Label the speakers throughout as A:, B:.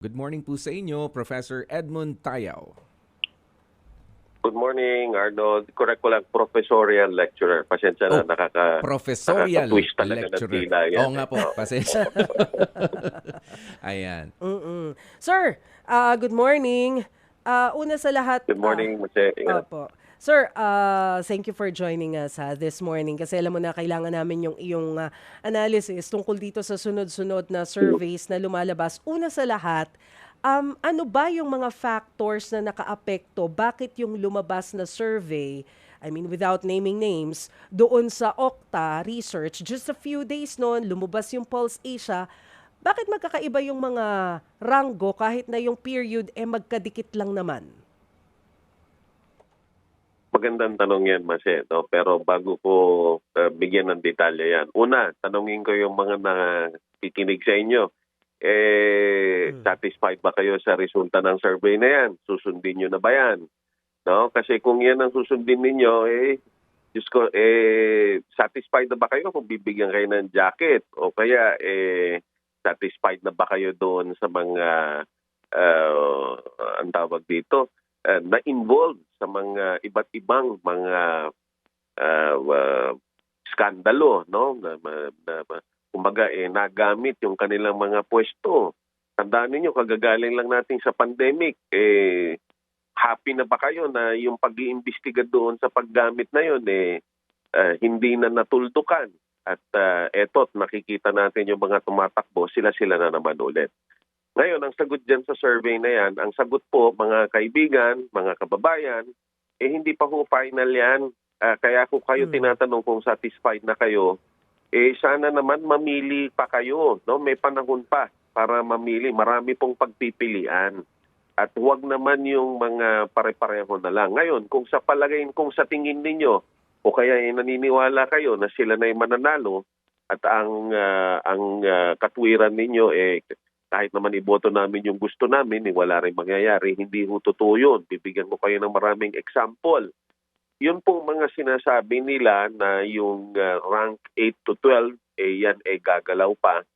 A: Good morning po sa inyo, Professor Edmund Tayaw.
B: Good morning, Arnold. Correct ko lang, professorial lecturer. Pasensya na,
A: Oh,
B: nakaka...
A: Professorial
B: nakaka-twist talaga ng
A: lecturer.
B: tila yan.
A: Oo nga po, pasensya. Ayan.
C: Mm-mm. Sir, ah, good morning. Ah, una sa lahat...
B: Good morning, Mase.
C: ah, opo. Sir, ah, thank you for joining us ha, this morning kasi alam mo na kailangan namin yung iyong ah, analysis tungkol dito sa sunod-sunod na surveys na lumalabas. Una sa lahat, um, ano ba yung mga factors na nakaapekto? Bakit yung lumabas na survey I mean, without naming names, doon sa Okta Research, just a few days noon, lumabas yung Pulse Asia, bakit magkakaiba yung mga ranggo kahit na yung period eh magkadikit lang naman?
B: Magandang tanong yan, Mase. No? Pero bago ko uh, bigyan ng detalye yan. Una, tanongin ko yung mga nakikinig sa inyo. Eh,
C: Hmm.
B: satisfied ba kayo sa resulta ng survey na yan? Susundin nyo na ba yan? No? Kasi kung yan ang susundin ninyo, eh, Diyos ko, eh, satisfied na ba kayo kung bibigyan kayo ng jacket? O kaya, eh, satisfied na ba kayo doon sa mga, uh, ang tawag dito, uh, na-involved sa mga iba't ibang mga uh, uh, skandalo, no? Na, na, na, kumbaga, eh, nagamit yung kanilang mga pwesto. Tandaan ninyo, kagagaling lang natin sa pandemic, eh, happy na ba kayo na yung pag-iimbestiga doon sa paggamit na yun, eh, uh, hindi na natuldukan? At uh, eto, nakikita natin yung mga tumatakbo, sila-sila na naman ulit. Ngayon, ang sagot dyan sa survey na yan, ang sagot po, mga kaibigan, mga kababayan, eh hindi pa ho final yan. Ah, kaya kung kayo
C: Hmm.
B: tinatanong kung satisfied na kayo, eh sana naman mamili pa kayo. No? May panahon pa para mamili. Marami pong pagpipilian. At huwag naman yung mga pare-pareho na lang. Ngayon, kung sa palagay, kung sa tingin ninyo, o kaya eh, naniniwala kayo na sila na yung mananalo, at ang ah, ang ah, katwiran ninyo eh kahit naman iboto namin yung gusto namin, eh, wala rin mangyayari. Hindi ho totoo yun. Bibigyan ko kayo ng maraming example. Yun po mga sinasabi nila na yung uh, rank 8 to 12, eh yan eh gagalaw pa.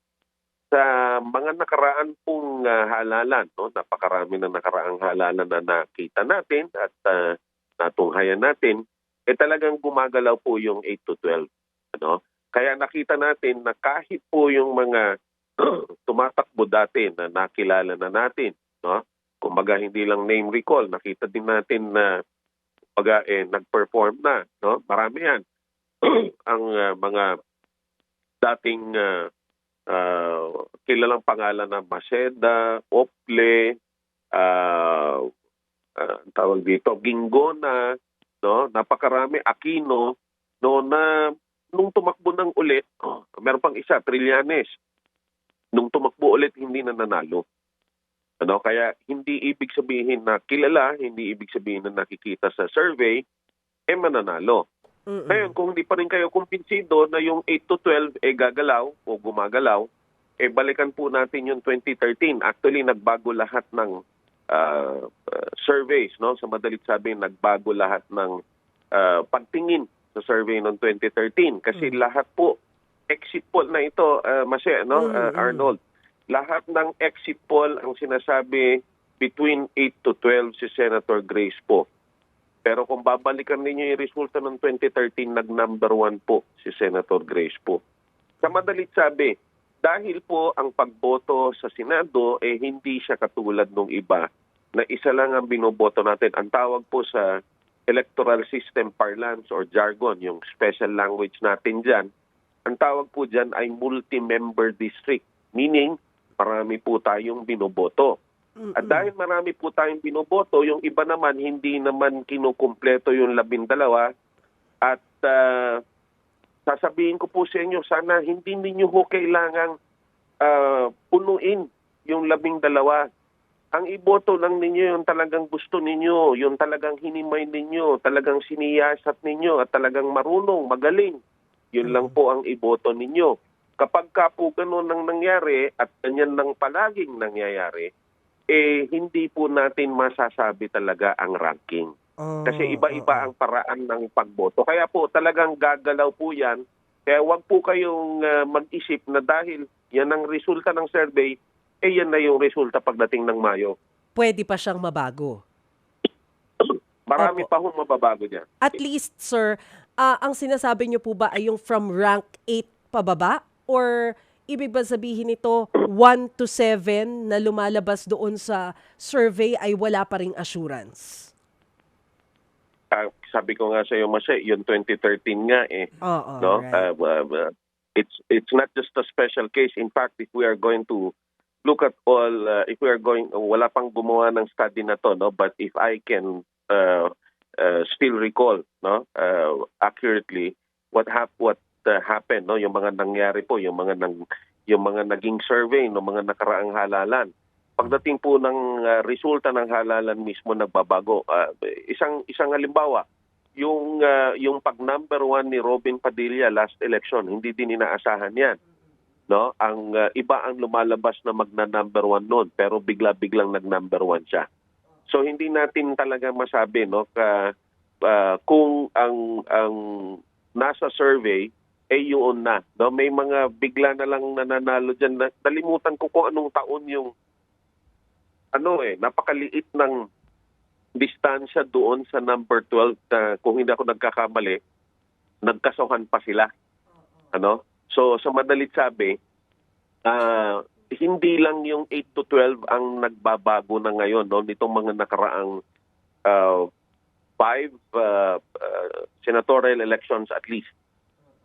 B: Sa mga nakaraan pong uh, halalan, no, napakarami na nakaraang halalan na nakita natin at uh, natunghayan natin, eh talagang gumagalaw po yung 8 to 12. Ano? Kaya nakita natin na kahit po yung mga tumatakbo dati na nakilala na natin, no? Kumbaga hindi lang name recall, nakita din natin na kumbaga eh nag-perform na, no? Marami 'yan. ang uh, mga dating uh, uh, kilalang pangalan na Maseda, Ople, uh, uh, tawag dito, Gingona, no? Napakarami Aquino, no na nung tumakbo ng ulit, oh, meron pang isa, Trillanes nung tumakbo ulit hindi na nanalo. Ano, kaya hindi ibig sabihin na kilala, hindi ibig sabihin na nakikita sa survey, eh mananalo.
C: Mm-mm.
B: Ngayon, kung hindi pa rin kayo kumpinsido na yung 8 to 12 eh gagalaw o gumagalaw, eh balikan po natin yung 2013. Actually, nagbago lahat ng uh, uh, surveys, no? Sa madalit sabi, nagbago lahat ng uh, pagtingin sa survey noong 2013 kasi
C: Mm.
B: lahat po exit poll na ito, uh, Mase, no,
C: Mm,
B: uh. Arnold. Lahat ng exit poll ang sinasabi between 8 to 12 si Senator Grace po. Pero kung babalikan ninyo yung resulta ng 2013, nag-number one po si Senator Grace po. Sa madalit sabi, dahil po ang pagboto sa Senado, eh hindi siya katulad nung iba na isa lang ang binoboto natin. Ang tawag po sa electoral system parlance or jargon, yung special language natin dyan, ang tawag po dyan ay multi-member district. Meaning, marami po tayong binoboto. At dahil marami po tayong binoboto, yung iba naman hindi naman kinukumpleto yung labindalawa. At ah, sasabihin ko po sa inyo, sana hindi ninyo ho kailangang ah, punuin yung labing dalawa. Ang iboto lang ninyo yung talagang gusto ninyo, yung talagang hinimay ninyo, talagang siniyasat ninyo at talagang marunong, magaling. Yun lang po ang iboto ninyo. Kapag ka po ganun ang nangyari at ganyan lang palaging nangyayari, eh hindi po natin masasabi talaga ang ranking.
C: Oh,
B: Kasi iba-iba ang paraan ng pagboto. Kaya po talagang gagalaw po yan. Kaya wag po kayong ah, mag-isip na dahil yan ang resulta ng survey, eh yan na yung resulta pagdating ng Mayo.
C: Pwede pa siyang mabago.
B: Marami
C: Opo.
B: pa hong mababago dyan.
C: At least, sir, ah, ang sinasabi niyo po ba ay yung from rank 8 pababa? Or ibig ba sabihin nito 1 to 7 na lumalabas doon sa survey ay wala pa ring assurance?
B: Ah, sabi ko nga sa iyo, Masay, yung 2013 nga eh.
C: Oo,
B: no?
C: right.
B: Uh, uh, uh, it's it's not just a special case. In fact, if we are going to look at all, uh, if we are going, wala pang gumawa ng study na to, no? But if I can uh, uh, still recall, no, uh, accurately, what hap what uh, happened, no? Yung mga nangyari po, yung mga nang yung mga naging survey no mga nakaraang halalan. Pagdating po ng uh, resulta ng halalan mismo nagbabago. Uh, isang isang halimbawa, yung uh, yung pag number one ni Robin Padilla last election, hindi din inaasahan yan. No? Ang uh, iba ang lumalabas na magna number one noon, pero bigla-biglang nag number one siya. So hindi natin talaga masabi no ka, uh, kung ang ang nasa survey ay yun na. No? May mga bigla na lang nananalo diyan. Na, nalimutan ko kung anong taon yung ano eh, napakaliit ng distansya doon sa number 12 na kung hindi ako nagkakamali, nagkasuhan pa sila. Ano? So sa madalit sabi, ah, hindi lang yung 8 to 12 ang nagbabago na ngayon no nitong mga nakaraang uh, five uh, uh, senatorial elections at least.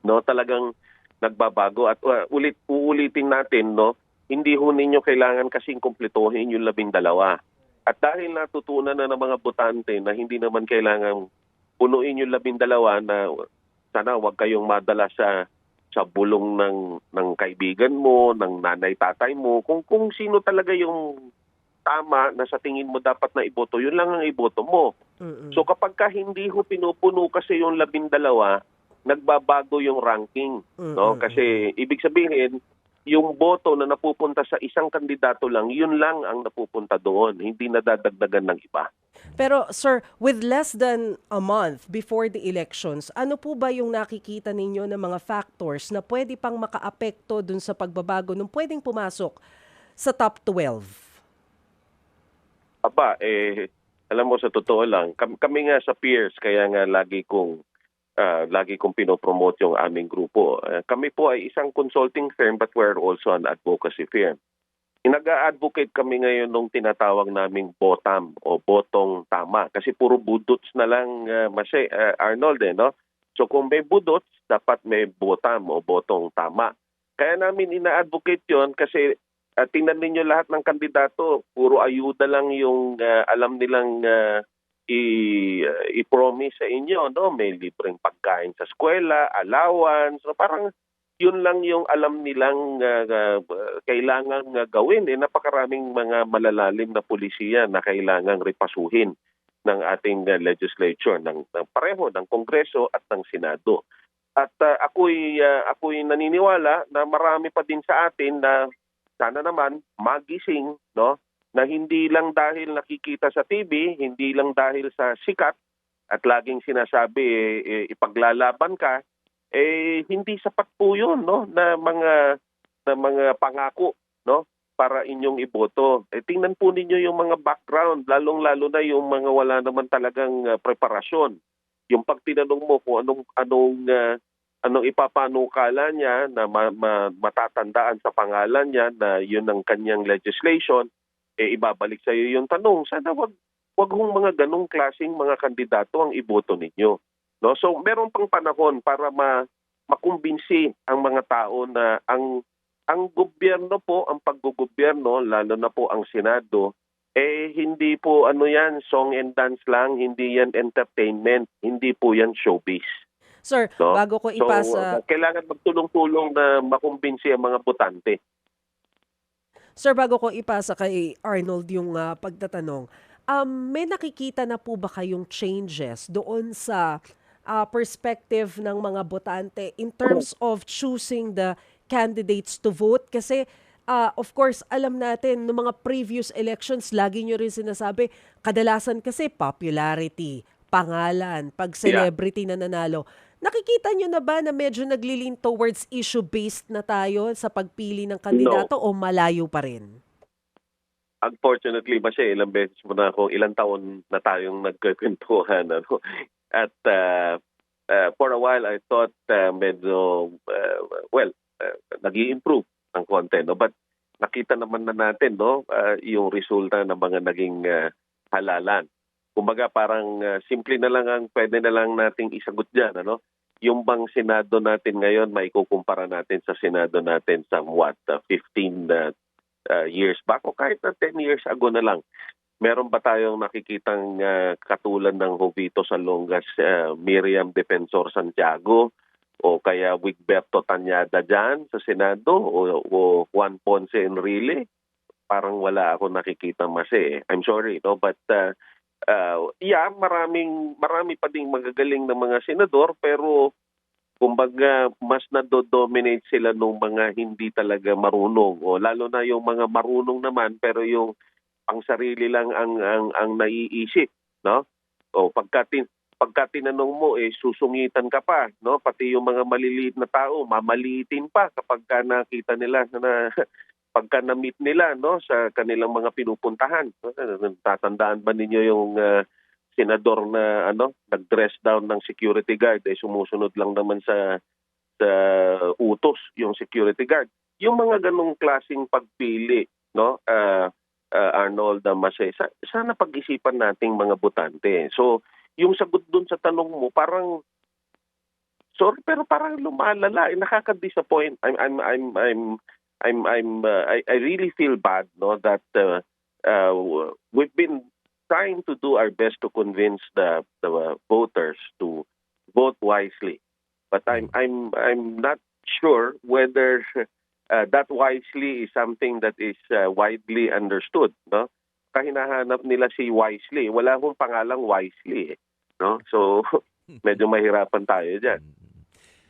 B: No, talagang nagbabago at uh, ulit uulitin natin no, hindi ho ninyo kailangan kasing kumpletuhin yung labing dalawa. At dahil natutunan na ng mga botante na hindi naman kailangan punuin yung labing dalawa na sana wag kayong madala sa sa bulong ng ng kaibigan mo, ng nanay-tatay mo, kung kung sino talaga yung tama na sa tingin mo dapat na iboto, yun lang ang iboto mo.
C: Mm-mm.
B: So kapag ka hindi ho pinupuno kasi yung labindalawa, nagbabago yung ranking. No?
C: Mm-mm.
B: Kasi ibig sabihin, yung boto na napupunta sa isang kandidato lang, yun lang ang napupunta doon. Hindi nadadagdagan ng iba.
C: Pero sir, with less than a month before the elections, ano po ba yung nakikita ninyo ng mga factors na pwede pang makaapekto dun sa pagbabago nung pwedeng pumasok sa top 12?
B: Aba, eh, alam mo sa totoo lang, kami, kami nga sa peers, kaya nga lagi kong ah, lagi kong pinopromote yung aming grupo. Eh, kami po ay isang consulting firm but we're also an advocacy firm. Nag-advocate kami ngayon nung tinatawag naming bottom o botong tama kasi puro budots na lang uh, Masay, ah, Arnold eh, no? So kung may budots, dapat may bottom o botong tama. Kaya namin ina-advocate yon kasi uh, tingnan ninyo lahat ng kandidato, puro ayuda lang yung ah, alam nilang ah, i- ah, i-promise sa inyo, no? May libreng pagkain sa eskwela, allowance, so parang yun lang yung alam nilang ah, ah, kailangan ah, gawin. Eh, napakaraming mga malalalim na pulisiya na kailangang repasuhin ng ating ah, legislature, ng, ng pareho, ng Kongreso at ng Senado. At ah, ako'y, ah, ako'y naniniwala na marami pa din sa atin na sana naman magising no na hindi lang dahil nakikita sa TV, hindi lang dahil sa sikat at laging sinasabi eh, eh, ipaglalaban ka eh hindi sapat po 'yun no na mga na mga pangako no para inyong iboto. Eh tingnan po ninyo yung mga background lalong-lalo na yung mga wala naman talagang ah, preparasyon. Yung pag tinanong mo kung anong anong ah, anong ipapanukala niya na ma- ma- matatandaan sa pangalan niya na yun ang kanyang legislation, eh ibabalik sa iyo yung tanong. Sana wag wag hong mga ganong klasing mga kandidato ang iboto ninyo. No? So meron pang panahon para ma makumbinsi ang mga tao na ang ang gobyerno po, ang paggugobyerno, lalo na po ang Senado, eh hindi po ano yan, song and dance lang, hindi yan entertainment, hindi po yan showbiz.
C: Sir,
B: No?
C: bago ko
B: So,
C: ipasa
B: uh, kailangan magtulong-tulong na makumbinsi ang mga botante.
C: Sir, bago ko ipasa kay Arnold yung ah, pagtatanong, um, may nakikita na po ba kayong changes doon sa ah, perspective ng mga botante in terms of choosing the candidates to vote? Kasi, ah, of course, alam natin, no mga previous elections, lagi nyo rin sinasabi, kadalasan kasi popularity, pangalan, pag celebrity na nanalo. Nakikita nyo na ba na medyo naglilin towards issue-based na tayo sa pagpili ng kandidato o malayo pa rin?
B: unfortunately ba siya, ilang beses mo na ako, ilang taon na tayong nagkikwentuhan. Ano? At uh, uh, for a while, I thought uh, medyo, uh, well, uh, nag improve ang konti. No? But nakita naman na natin no, uh, yung resulta ng mga naging uh, halalan. Kumbaga parang uh, simple na lang ang pwede na lang nating isagot diyan ano. Yung bang Senado natin ngayon maikukumpara natin sa Senado natin somewhat uh, 15 uh, uh, years back o kahit na 10 years ago na lang. Meron ba tayong nakikitang uh, katulad ng Jovito Salongas, uh, Miriam Defensor Santiago, o kaya Wigberto Tanyada dyan sa Senado o, o Juan Ponce Enrile? Parang wala ako nakikita mas eh. I'm sorry, no? But uh, uh, yeah, maraming marami pa ding magagaling na mga senador pero kumbaga mas nado-dominate sila nung mga hindi talaga marunong o lalo na yung mga marunong naman pero yung ang sarili lang ang ang ang naiisip no? O pagka tin, pagka tinanong mo eh susungitan ka pa no? Pati yung mga maliliit na tao mamaliitin pa kapag ka nakita nila na pagka na-meet nila no? Sa kanilang mga pinupuntahan. Tatandaan ba ninyo yung uh, senador na ano nag-dress down ng security guard eh sumusunod lang naman sa sa utos yung security guard? Yung mga ganong klasing pagpili no? Uh, uh, Arnold Damasay sa, sana pag-isipan nating mga botante so yung sagot dun sa tanong mo parang sorry pero parang lumalala. Eh, nakaka-disappoint. I'm I'm I'm I'm I'm I'm uh, I, I really feel bad no that uh, uh, we've been trying to do our best to convince the the voters to vote wisely. But I'm I'm I'm not sure whether uh, that wisely is something that is uh, widely understood no? Kahinahanap nila si wisely. Wala akong pangalang wisely eh, no? So medyo mahirapan tayo diyan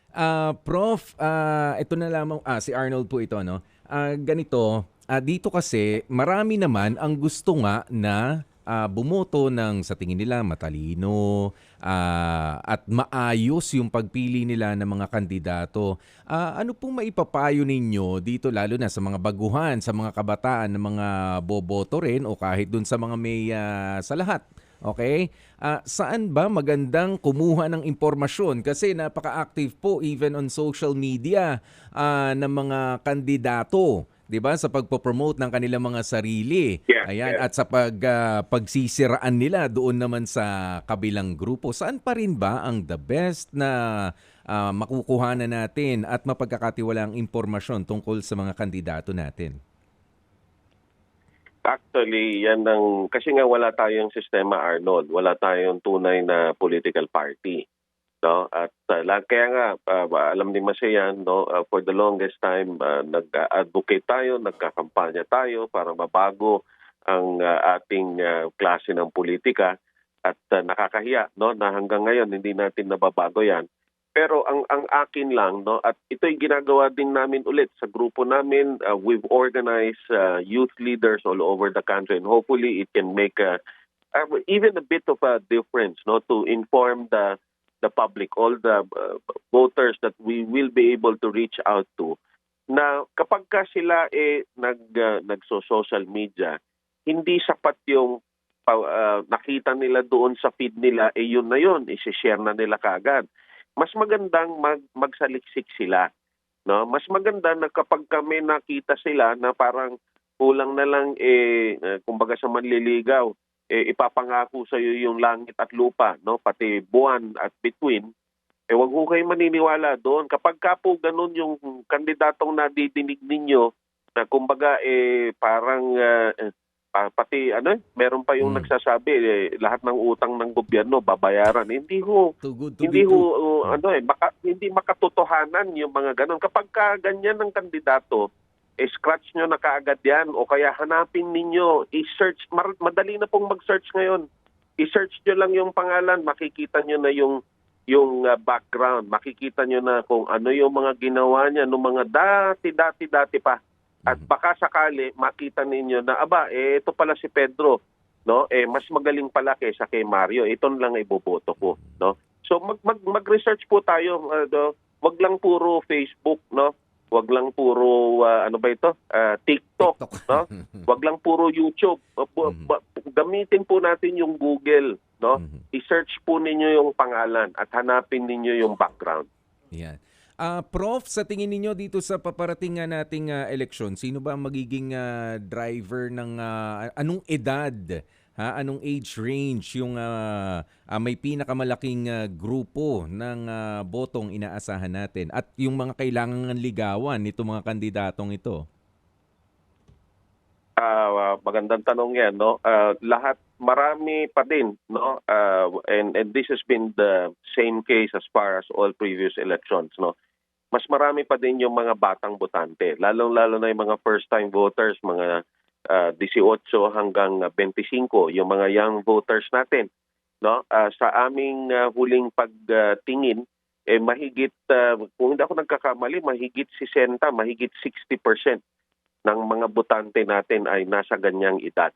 A: Ah, Prof, ah, ito na lamang, ah, si Arnold po ito, no? Ah, ganito, ah, dito kasi marami naman ang gusto nga na ah, bumoto ng sa tingin nila matalino ah, at maayos yung pagpili nila ng mga kandidato. Ah, ano pong maipapayo ninyo dito lalo na sa mga baguhan, sa mga kabataan na mga boboto rin o kahit dun sa mga may ah, sa lahat? Okay? Ah, saan ba magandang kumuha ng impormasyon? Kasi napaka-active po even on social media ah, ng mga kandidato. 'Di ba sa pagpo-promote ng kanilang mga sarili.
B: Yeah,
A: Ayan
B: yeah.
A: at sa pag ah, pagsisiraan nila doon naman sa kabilang grupo. Saan pa rin ba ang the best na ah, makukuhanan natin at mapagkakatiwalaang impormasyon tungkol sa mga kandidato natin?
B: Actually, yan ang kasi nga wala tayong sistema Arnold, wala tayong tunay na political party. No? At uh, kaya nga uh, alam ni Masayan, no, uh, for the longest time uh, nag-advocate tayo, nagkakampanya tayo para mabago ang uh, ating uh, klase ng politika at uh, nakakahiya no na hanggang ngayon hindi natin nababago 'yan. Pero ang ang akin lang no at ito'y ginagawa din namin ulit sa grupo namin. Uh, we've organized uh, youth leaders all over the country and hopefully it can make a, uh, even a bit of a difference no to inform the the public all the uh, voters that we will be able to reach out to na kapag ka sila eh nag uh, nagso-social media hindi sapat yung uh, nakita nila doon sa feed nila eh yun na yun i-share na nila kagad mas magandang mag magsaliksik sila no? Mas maganda na kapag kami nakita sila na parang kulang na lang eh eh, kumbaga sa manliligaw eh, ipapangako sa iyo yung langit at lupa no? Pati buwan at between eh wag ho kayo maniniwala doon. Kapag ka po ganun yung kandidatong nadidinig ninyo na kumbaga eh parang eh, pa- pati ano eh, meron pa yung
A: Hmm.
B: nagsasabi eh, lahat ng utang ng gobyerno babayaran. Hindi ho
A: Too good to
B: hindi
A: be
B: ho uh, ano eh maka, hindi makatotohanan yung mga ganun. Kapag ka ganyan ng kandidato scratch nyo na kaagad yan. O kaya hanapin ninyo i-search. Madali na pong mag-search ngayon. I-search nyo lang yung pangalan makikita nyo na yung yung uh, background. Makikita nyo na kung ano yung mga ginawa niya nung mga dati dati dati pa. At
A: Mhm.
B: baka sakali makita ninyo na aba eh ito pala si Pedro no? Eh mas magaling pala kaysa kay Mario. Ito lang ay boboto ko no? So mag, mag mag-research po tayo uh, do, wag lang puro Facebook no Wag lang puro ah, ano ba ito? Ah, TikTok,
A: TikTok.
B: no? Wag lang puro YouTube. Uh,
A: Mhm.
B: ba- Gamitin po natin yung Google, no?
A: Mhm.
B: I-search po ninyo yung pangalan at hanapin ninyo yung background.
A: Yan. Ah, Prof, sa tingin ninyo dito sa paparating nga nating ah, eleksyon, sino ba ang magiging ah, driver ng ah, anong edad? Ha, anong age range yung ah, ah, may pinakamalaking ah, grupo ng ah, botong inaasahan natin at yung mga kailangan ligawan nito mga kandidatong ito?
B: Ah, magandang tanong 'yan, no? Ah, lahat marami pa din, no? Ah, and and this has been the same case as far as all previous elections, no? Mas marami pa din yung mga batang botante, lalong-lalo na yung mga first-time voters, mga ah, 18 hanggang ah, 25, yung mga young voters natin, no? Ah, sa aming ah, huling pagtingin eh mahigit ah, kung hindi ako nagkakamali, mahigit 60, mahigit 60% ng mga botante natin ay nasa ganyang edad.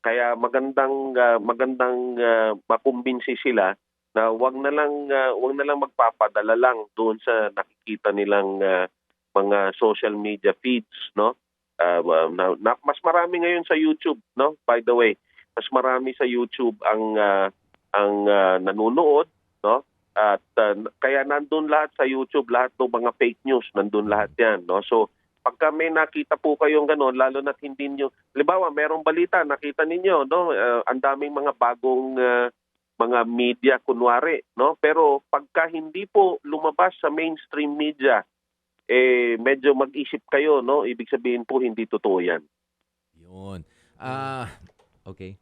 B: Kaya magandang ah, magandang ah, makumbinsi sila na wag na lang ah, wag na lang magpapadala lang doon sa nakikita nilang ah, mga social media feeds, no? Wa- na, na- mas marami ngayon sa YouTube, no? By the way, mas marami sa YouTube ang ah, ang ah, nanonood, no? At ah, kaya nandun lahat sa YouTube, lahat ng mga fake news, nandun lahat 'yan, no? So pagka may nakita po kayong gano'n, lalo na hindi nyo, halimbawa, merong balita, nakita ninyo, no? Uh, ang daming mga bagong uh, mga media, kunwari, no? Pero pagka hindi po lumabas sa mainstream media, eh, medyo mag-isip kayo, no? Ibig sabihin po, hindi totoo yan.
A: Yun. Ah, okay.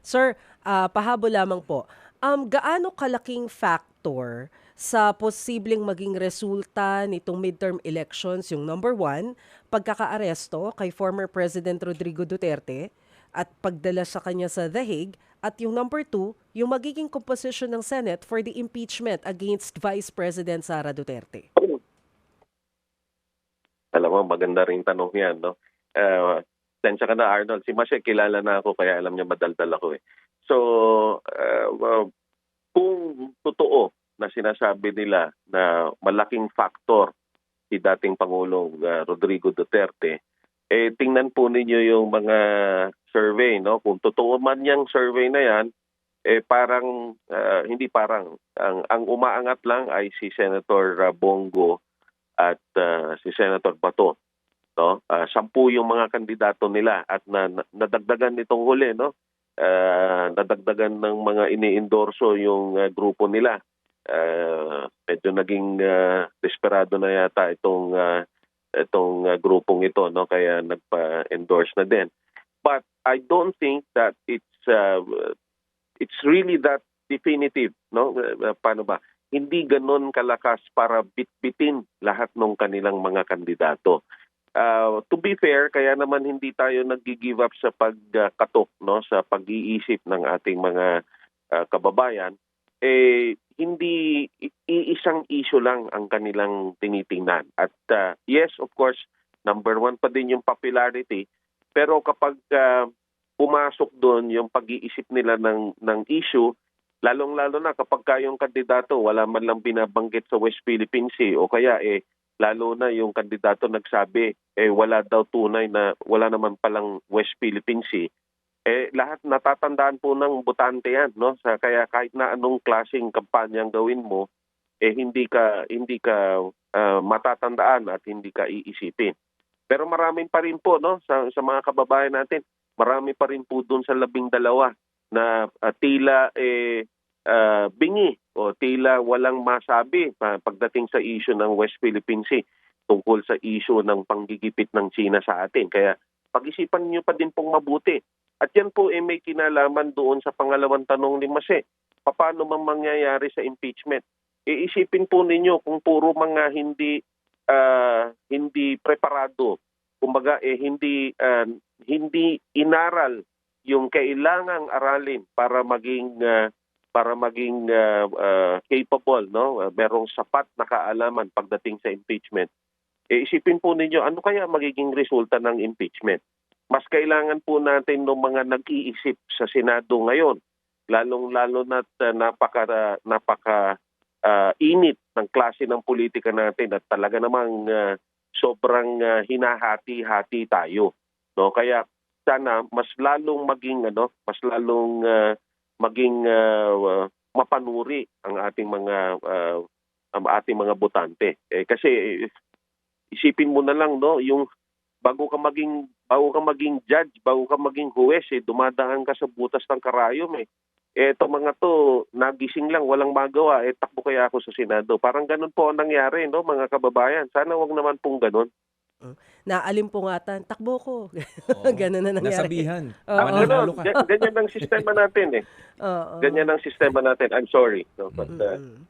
C: Sir, ah, pahabol lamang po. Um, gaano kalaking factor sa posibleng maging resulta nitong midterm elections yung number one, pagkakaaresto kay former President Rodrigo Duterte at pagdala sa kanya sa The Hague at yung number two, yung magiging composition ng Senate for the impeachment against Vice President Sara Duterte.
B: Alam mo, maganda rin tanong yan, no? Uh, Tensya ka na, Arnold. Si Mashe, kilala na ako, kaya alam niya madaldal ako eh. So, uh, well, kung totoo na sinasabi nila na malaking factor si dating Pangulong uh, Rodrigo Duterte, eh tingnan po ninyo yung mga survey, no? Kung totoo man yung survey na yan, eh parang uh, hindi parang ang ang umaangat lang ay si Senator uh, Bongo at uh, si Senator Bato no? Ah, sampu yung mga kandidato nila at na, na- nadagdagan nitong huli no? Ah, nadagdagan ng mga ini-endorso yung ah, grupo nila. Ah, medyo naging ah, desperado na yata itong ah, itong ah, grupong ito no? Kaya nagpa-endorse na din. But I don't think that it's ah, it's really that definitive no? Ah, paano ba hindi ganon kalakas para bitbitin lahat ng kanilang mga kandidato. Uh, to be fair, kaya naman hindi tayo nag-give up sa pagkatok no sa pag-iisip ng ating mga uh, kababayan eh hindi iisang issue lang ang kanilang tinitingnan. At uh, yes, of course, number one pa din yung popularity, pero kapag uh, pumasok doon yung pag-iisip nila ng ng issue, lalong-lalo na kapag kayong kandidato wala man lang binabanggit sa West Philippine Sea o kaya eh lalo na yung kandidato nagsabi eh wala daw tunay na wala naman palang West Philippine Sea. Eh lahat natatandaan po ng botante yan no? Sa kaya kahit na anong klaseng kampanya ang gawin mo eh hindi ka hindi ka ah, matatandaan at hindi ka iisipin. Pero maraming pa rin po no? Sa sa mga kababayan natin marami pa rin po doon sa labing dalawa na ah, tila eh ah, bingi o tila walang masabi pa- pagdating sa issue ng West Philippine Sea tungkol sa issue ng panggigipit ng China sa atin. Kaya pag-isipan niyo pa din pong mabuti. At yan po eh, may kinalaman doon sa pangalawang tanong ni Mase. Paano man mangyayari sa impeachment? Iisipin po ninyo kung puro mga hindi ah, hindi preparado, kumbaga eh hindi ah, hindi inaral yung kailangang aralin para maging ah, para maging ah, ah, capable no? Ah, merong sapat na kaalaman pagdating sa impeachment. Eh, isipin po ninyo ano kaya magiging resulta ng impeachment? Mas kailangan po natin ng mga nag-iisip sa Senado ngayon lalong lalo na napaka napaka ah, init ng klase ng politika natin at talaga namang ah, sobrang ah, hinahati-hati tayo. No, kaya sana mas lalong maging ano, mas lalong ah, maging ah, mapanuri ang ating mga ah, ang ating mga botante. Eh, kasi isipin mo na lang no, yung bago ka maging bago ka maging judge, bago ka maging huwes, eh, dumadaan ka sa butas ng karayom eh. Ito mga to, nagising lang, walang magawa, eh, takbo kaya ako sa Senado. Parang ganun po ang nangyari, no, mga kababayan. Sana wag naman pong ganun.
C: Naalimpungatan, takbo ko.
A: Oo.
C: Ganun na nangyari.
A: Nasabihan.
C: Oo.
A: Mananalo
B: ganun.
A: ka.
B: Ga- Ganyan ang sistema natin eh.
C: Oo.
B: Ganyan ang sistema natin. I'm sorry, no, but uh,
C: Mm.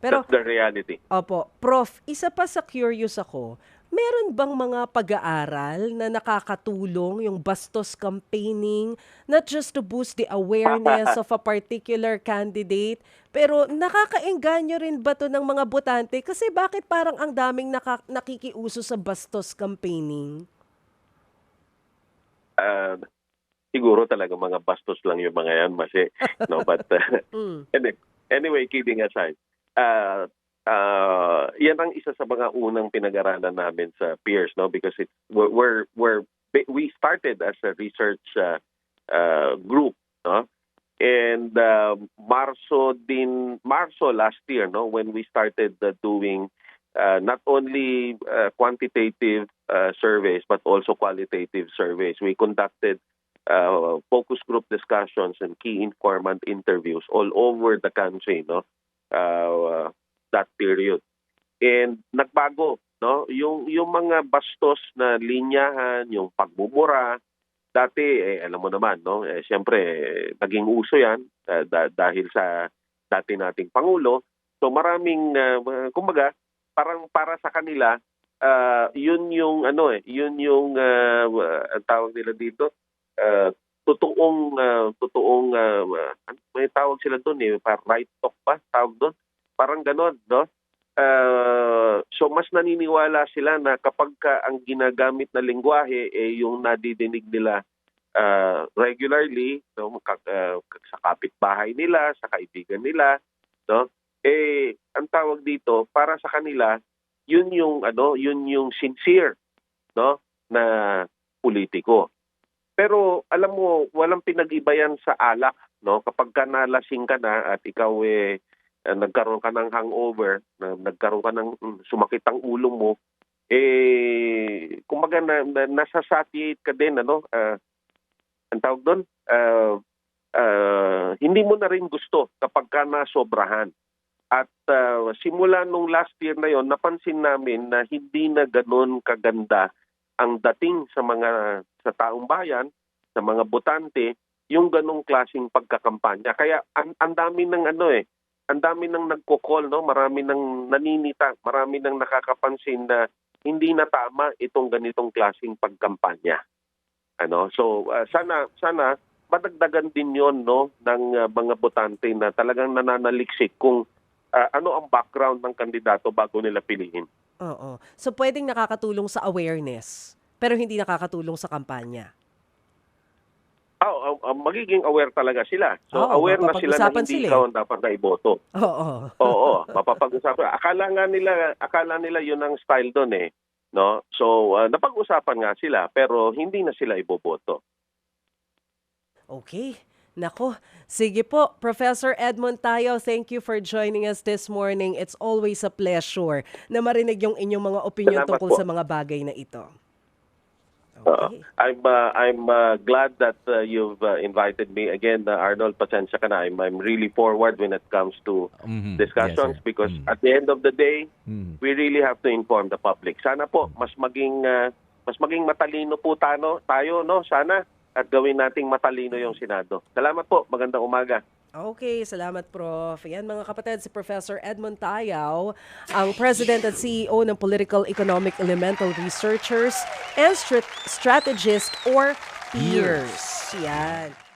C: Pero,
B: that's the reality.
C: opo, Prof, isa pa sa curious ako, meron bang mga pag-aaral na nakakatulong yung bastos campaigning, not just to boost the awareness of a particular candidate, pero nakakaengganyo rin ba to ng mga botante? Kasi bakit parang ang daming naka- nakikiuso sa bastos campaigning?
B: Uh, siguro talaga mga bastos lang yung mga yan, Masi. No, but uh,
C: Mm.
B: Anyway, anyway, kidding aside, uh, uh, yan ang isa sa mga unang pinag-aralan namin sa peers, no? Because we're we're, we're we started as a research uh, uh, group, no? And uh, Marso din Marso last year, no, when we started uh, doing uh, not only uh, quantitative uh, surveys but also qualitative surveys. We conducted uh, focus group discussions and key informant interviews all over the country no uh, that period. And nagbago no? Yung yung mga bastos na linyahan yung pagmumura dati eh, alam mo naman no? Eh, siyempre eh, naging uso yan uh, da- dahil sa dati nating pangulo. So maraming uh, kumbaga parang para sa kanila uh, yun yung ano eh yun yung uh, ang tawag nila dito uh, totoong uh, totoong uh, may tawag sila doon eh para right talk pa tawag doon parang ganon no? Uh, so mas naniniwala sila na kapag ka ang ginagamit na lengguwahe eh yung nadidinig nila uh, regularly no? Uh, sa kapitbahay nila sa kaibigan nila no? Eh ang tawag dito para sa kanila yun yung ano yun yung sincere no? Na politiko. Pero alam mo, walang pinag-iba yan sa alak, no? Kapag ka nalasing ka na at ikaw eh eh, nagkaroon ka ng hangover, na, nagkaroon ka ng mm, sumakit ang ulo mo, eh kumbaga na, na nasasatiate ka din ano, ah, ang tawag doon, ah, ah, hindi mo na rin gusto kapag ka nasobrahan. At ah, simula nung last year na yon, napansin namin na hindi na ganoon kaganda ang dating sa mga sa taong bayan, sa mga botante, yung ganong klasing pagkakampanya. Kaya ang, ang dami ng ano eh, ang dami nang nagko-call, no? Marami nang naninita, marami nang nakakapansin na hindi na tama itong ganitong klasing pagkampanya. Ano? So uh, sana sana madagdagan din 'yon no ng uh, mga botante na talagang nananaliksik kung uh, ano ang background ng kandidato bago nila piliin.
C: Oo. So pwedeng nakakatulong sa awareness, pero hindi nakakatulong sa kampanya.
B: Oh, uh, magiging aware talaga sila. So
C: Oo,
B: aware na sila na hindi
C: sila eh.
B: ikaw ang dapat na iboto.
C: Oo.
B: Oo, mapapag-usapan. Akala nga nila, akala nila 'yun ang style doon eh, no? So uh, napag-usapan nga sila pero hindi na sila iboboto.
C: Okay. Nako, sige po, Professor Edmond Tayo, thank you for joining us this morning. It's always a pleasure na marinig yung inyong mga opinion
B: Salamat
C: tungkol
B: po.
C: sa mga bagay na ito. Okay.
B: I'm uh, I'm uh, glad that uh, you've uh, invited me again, uh, Arnold. Pasensya ka na. I'm I'm really forward when it comes to
A: Mhm.
B: discussions
A: Yes, sir.
B: because
A: Mm.
B: at the end of the day,
A: Mm.
B: we really have to inform the public. Sana po mas maging uh, mas maging matalino po tano, tayo no sana at gawin nating matalino yung Senado. Salamat po. Magandang umaga.
C: Okay, salamat Prof. Yan mga kapatid, si Professor Edmond Tayaw, ang President at CEO ng Political Economic Elemental Researchers and Strat- Strategist or PEERS. Yan.